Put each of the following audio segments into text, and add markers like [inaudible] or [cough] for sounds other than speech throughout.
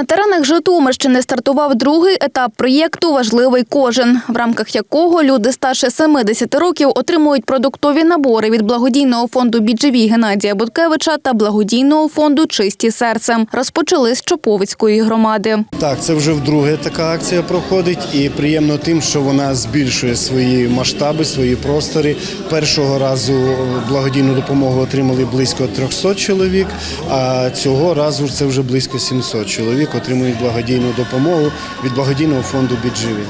На теренах Житомирщини стартував другий етап проєкту Важливий кожен, в рамках якого люди старше 70 років отримують продуктові набори від благодійного фонду «Біджеві» Геннадія Буткевича та благодійного фонду Чисті серцем. Розпочали з Чоповицької громади. Так, це вже вдруге така акція проходить, і приємно тим, що вона збільшує свої масштаби, свої простори. Першого разу благодійну допомогу отримали близько 300 чоловік, а цього разу це вже близько 700 чоловік отримують благодійну допомогу від благодійного фонду «Бідживі».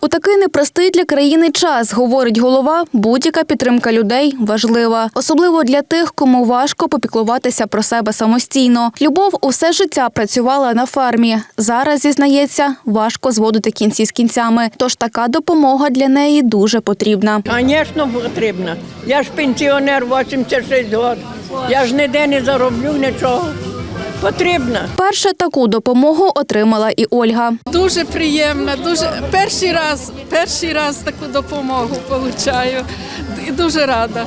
У такий непростий для країни час, говорить голова, будь-яка підтримка людей важлива, особливо для тих, кому важко попіклуватися про себе самостійно. Любов усе життя працювала на фермі. Зараз зізнається, важко зводити кінці з кінцями. Тож така допомога для неї дуже потрібна. Звісно, потрібно. Я ж пенсіонер 86 років. Я ж ніде не зароблю нічого. Потрібно. Перше таку допомогу отримала і Ольга. Дуже приємно, дуже перший раз, перший раз таку допомогу отримую. І дуже рада.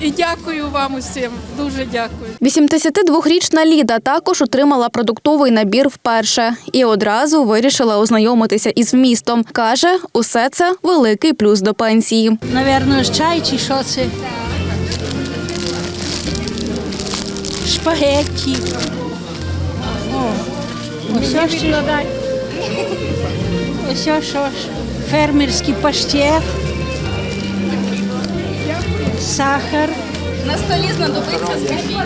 І дякую вам усім. Дуже дякую. 82-річна Ліда також отримала продуктовий набір вперше і одразу вирішила ознайомитися із вмістом. Каже, усе це великий плюс до пенсії. Наверно, ж чай чи що це? Шпагетті. Ось що. Ось що ж. Фермерський паштет. Сахар. На столі знадобиться скажіть.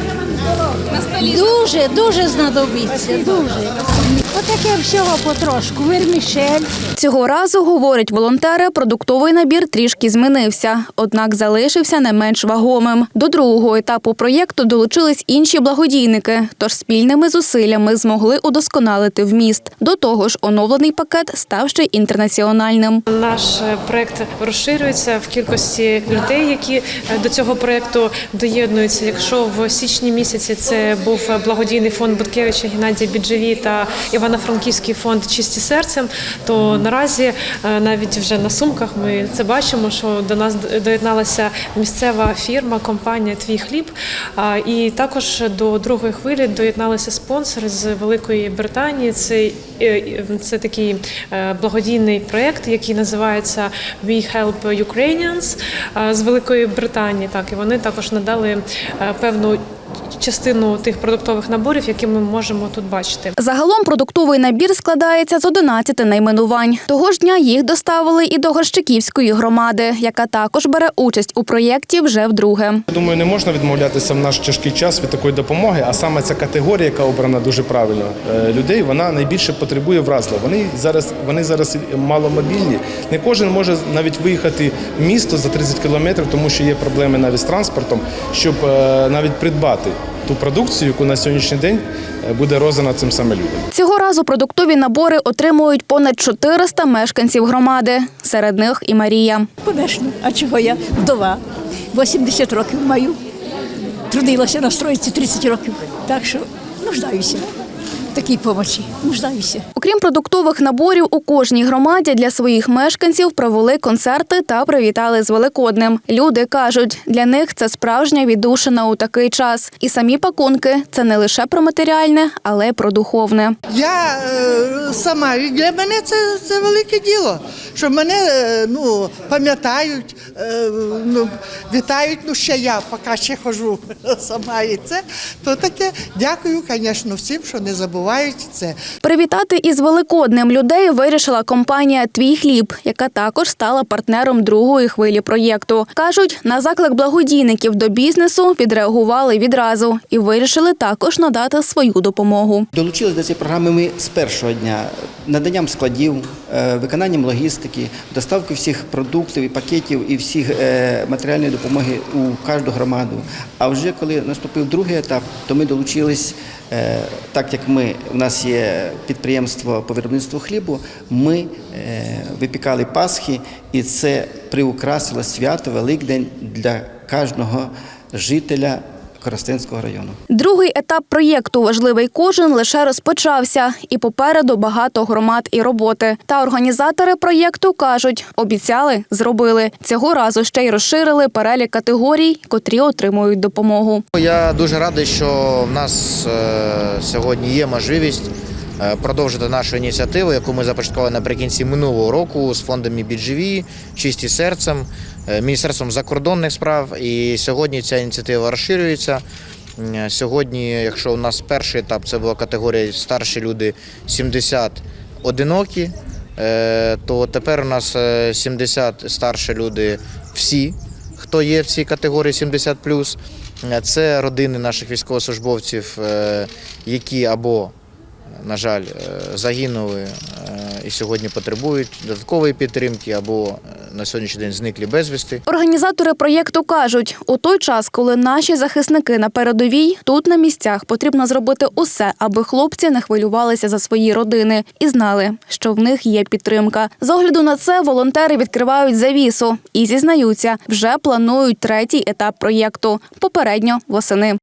На столі Дуже, дуже знадобиться, дуже. Отаке всього потрошку. Вермішель. Цього разу, говорять волонтери, продуктовий набір трішки змінився, однак залишився не менш вагомим. До другого етапу проєкту долучились інші благодійники, тож спільними зусиллями змогли удосконалити вміст. До того ж, оновлений пакет став ще інтернаціональним. Наш е, проект розширюється в кількості людей, які е, до цього проекту доєднуються. Якщо в січні місяці це був благодійний фонд Буткевича Геннадія Біджеві та Івано-Франківський фонд Чисті серцем, то наразі е, навіть вже на сумках ми це бачимо, що до нас доєдналася місцева фірма, компанія Твій хліб. І також до другої хвилі доєдналися спонсори з Великої Британії. Це, е, це такий е, благодійний проєкт, який називається We Help Ukrainians з Великої Британії. Так, і вони також надали певну частину тих продуктових наборів, які ми можемо тут бачити. Загалом продуктовий набір складається з 11 найменувань. Того ж дня їх доставили і до Горщиківської громади, яка також бере участь у проєкті вже вдруге. Думаю, не можна відмовлятися в наш тяжкий час від такої допомоги, а саме ця категорія, яка обрана дуже правильно е, людей, вона найбільше потребує вразла. Вони зараз вони зараз маломобільні. Не кожен може навіть виїхати в місто за 30 кілометрів, тому що є проблеми навіть з транспортом, щоб е, навіть придбати ту продукцію, яку на сьогоднішній день е, буде роздана цим саме людям. Цього разу продуктові набори отримують понад 400 мешканців громади. Серед них і Марія. Конечно. А чого я? Вдова. 80 років маю. Трудилася на стройці 30 років. Так що нуждаюся такій помочі. Нуждаюся. Окрім продуктових наборів, у кожній громаді для своїх мешканців провели концерти та привітали з Великоднем. Люди кажуть, для них це справжня віддушина у такий час. І самі пакунки це не лише про матеріальне, але й про духовне. Я е, сама для мене це, це велике діло, що мене е, ну, пам'ятають, е, ну, вітають, ну ще я поки ще хожу [laughs] сама і це, то таке дякую, звісно, всім, що не забувають це. Привітати із Великоднем людей вирішила компанія Твій хліб, яка також стала партнером другої хвилі проєкту. кажуть, на заклик благодійників до бізнесу відреагували відразу і вирішили також надати свою допомогу. Долучились до цієї програми ми з першого дня наданням складів, е, виконанням логістики, доставки всіх продуктів і пакетів і всіх е, матеріальної допомоги у кожну громаду. А вже коли наступив другий етап, то ми долучились, так як ми у нас є підприємство по виробництву хлібу, ми е, випікали Пасхи, і це приукрасило свято Великдень для кожного жителя Коростенського району. Другий етап проєкту Важливий кожен лише розпочався, і попереду багато громад і роботи. Та організатори проєкту кажуть, обіцяли, зробили. Цього разу ще й розширили перелік категорій, котрі отримують допомогу. Я дуже радий, що в нас е, сьогодні є можливість продовжити нашу ініціативу, яку ми започаткували наприкінці минулого року з фондом BGV, чисті серцем, е, Міністерством закордонних справ. І сьогодні ця ініціатива розширюється. Сьогодні, якщо у нас перший етап це була категорія старші люди 70 одинокі, е, то тепер у нас е, 70 старші люди всі, хто є в цій категорії 70+. Е, Це родини наших військовослужбовців, е, які або, на жаль, е, загинули е, і сьогодні потребують додаткової підтримки, або е, на сьогоднішній день зниклі безвісти. Організатори проєкту кажуть, у той час, коли наші захисники на передовій, тут на місцях потрібно зробити усе, аби хлопці не хвилювалися за свої родини і знали, що в них є підтримка. З огляду на це волонтери відкривають завісу і зізнаються, вже планують третій етап проєкту попередньо восени.